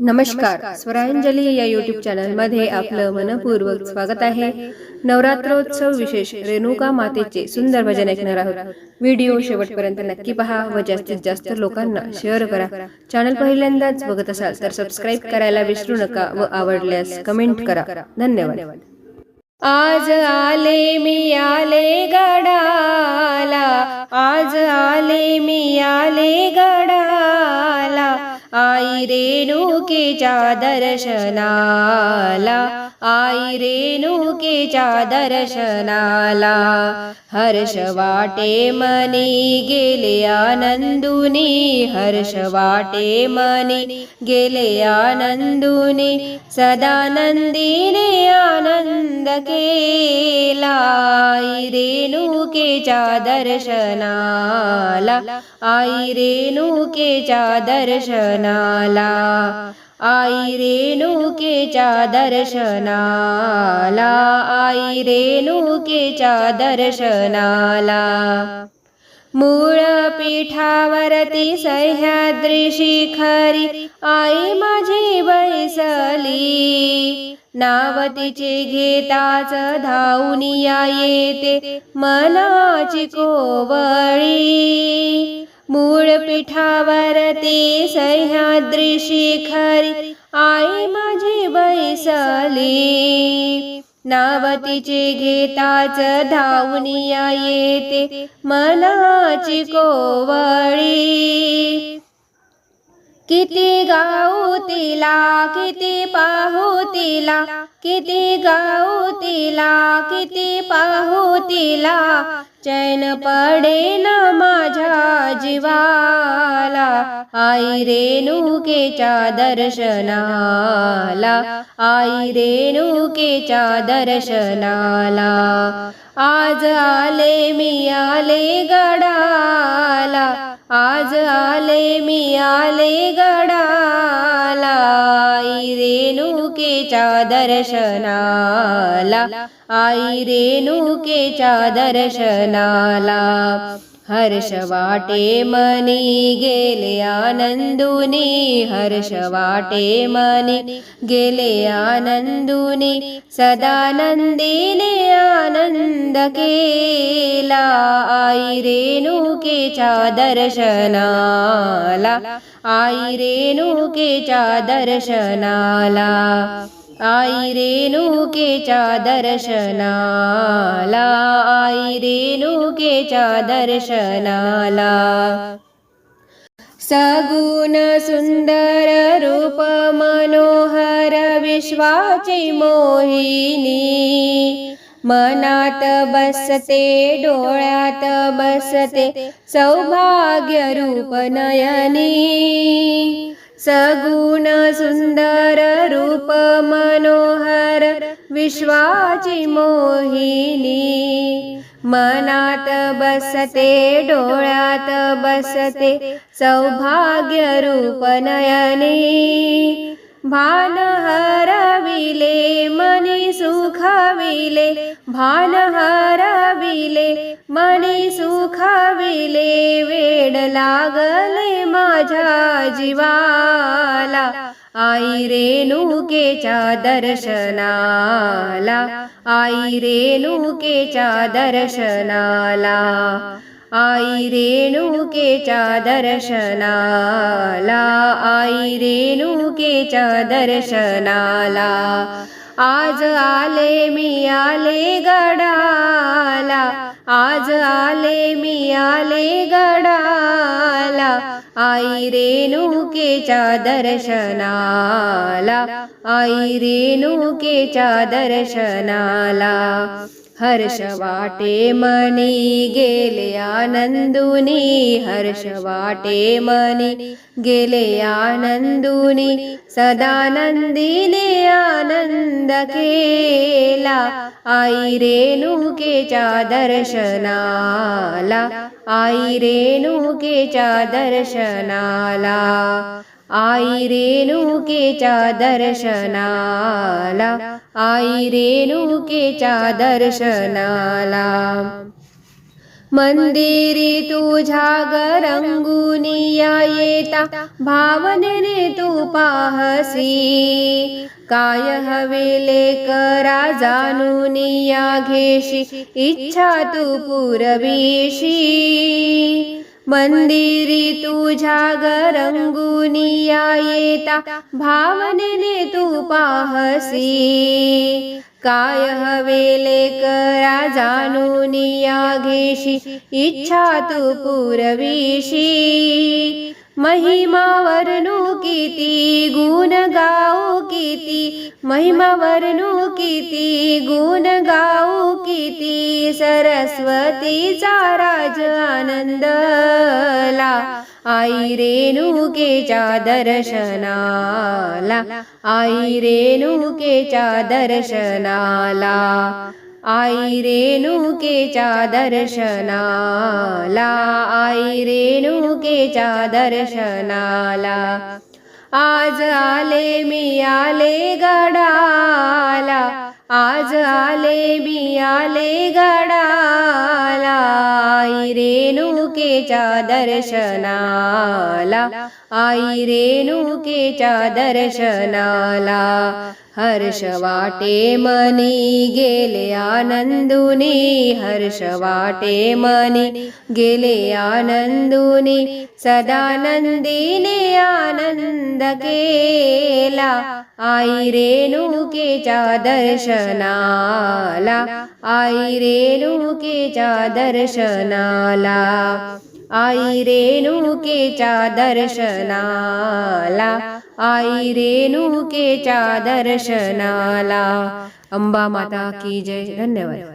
नमस्कार. स्वरांजली या युट्यूब चॅनलमध्ये आपलं मनपूर्वक स्वागत आहे. नवरात्रोत्सव विशेष रेणुका मातेचे सुंदर भजन ऐकणार आहोत. व्हिडिओ शेवटपर्यंत नक्की पहा व जास्तीत जास्त लोकांना शेअर करा. चॅनल पहिल्यांदाच बघत असाल तर सबस्क्राईब करायला विसरू नका व आवडल्यास कमेंट करा. धन्यवाद. आज आले मी आले गडाला. आज आले मी आले गडाला. आई रेणुकीच्या दर्शनाला आई रेणुकीच्या दर्शनाला हर्ष वाटे मनी गेले आनंदुनी हर्ष वाटे मनी गेले आनंदुनी सदानंदीने आनंद केला. आई रेणुकेच्या दर्शनाला आई रेणुकेच्या दर्शनाला आई रेणुकेच्या दर्शनाला आई रेणुकेच्या दर्शनाला मूळ पीठावरती सह्याद्री शिखरी आई माझी बैसली नाव तिचे घेताच धावून या येते मनाची कोवळी. मूळ पीठावरती सह्याद्री शिखरी आई माझी बैसली. नावतीचे घेताच धावून या येते मनाची कोवळी. किती गाऊ तिला किती पाहू तिला किती गाऊ तिला किती पाहू तिला. चैन पडे ना माझ्या जीवाला आई रेणुकेच्या दर्शनाला आई रेणुकेच्या दर्शनाला. आज आले मी आले गडा गडाला आज आले मी आले गडाला. आई रेणुकेच्या दर्शनाला. आई रेणुकेच्या दर्शनाला. हर्षवाटे मनी गेले आनन्दी हर्षवाटे मनी गेले आनन्दी सदानन्दिने आनन्द केला आय रेणुके चा दर्शनाला दर्शनाय रेणुके चा दर्शनाला आई रेणुकेच्या दर्शनाला आई रेणुकेच्या दर्शनाला. सगुण सुंदर रूप मनोहर विश्वाची मोहिनी मनात बसते डोळ्यात बसते सौभाग्य रूप नयनी. सगुण सुंदर रूप मनोहर विश्वाची मोहिनी। मनात बसते डोळ्यात बसते सौभाग्य रूप नयनी। भान हरविले मनी सुखविले भान हरविले मनी सुखविले वेड लागले माझ्या जीवाला। आई रेणुकेच्या दर्शनाला. आई रेणुकेच्या दर्शनाला. आई रेणुकेच्या दर्शनाला. आई रेणुकेच्या दर्शनाला. आज आले मी आले गडा आज आले मी आले गडाला. आई रेणुकेच्या दर्शनाला. आई रेणुकेच्या दर्शनाला. हर्ष वाटे मनी गेले आनंदुनी हर्ष वाटे मनी गेले आनंदुनी सदानंदीने आनंद केला. आई रेणुकेच्या दर्शनाला आई रेणुकेच्या दर्शनाला आई रेणुकेच्या दर्शनाला आई रेणुकेच्या दर्शनाला. मंदिरी तुझ्या गरंगुनिया येता भावनेने तू पाहसी. काय हवेले करा जाणून या घेशी इच्छा तू पुरवीशी. मंदिरी तुझ्या गरंगुनिया येता भावनेने तू पाहसी. काय हवेले करा जाणून या घेशी इच्छा तू पुरवीशी. महिमा वर्णू किती गुण गाऊ किती महिमा वर्णू किती गुण गाऊ किती सरस्वतीचा राज आनंदला आई रेणुकेच्या दर्शनाला आई रेणुकेच्या दर्शनाला. आई रेणुकेच्या दर्शनाला. आई रेणुकेच्या दर्शनाला. आज आले मी आले गडाला. आज आले मी आले गडाला. आई रेणुकेच्या दर्शनाला. आई रेणुकेच्या दर्शनाला हर्ष वाटे मनी गेले आनंदुनी हर्ष वाटे मनी गेले आनंदुनी सदानंदीने आनंद केला. आई रेणुकेच्या दर्शनाला आई रेणुकेच्या दर्शनाला आई रेणुकेच्या दर्शनाला आई रेणुकेच्या दर्शनाला. अंबा माता की जय. धन्यवाद.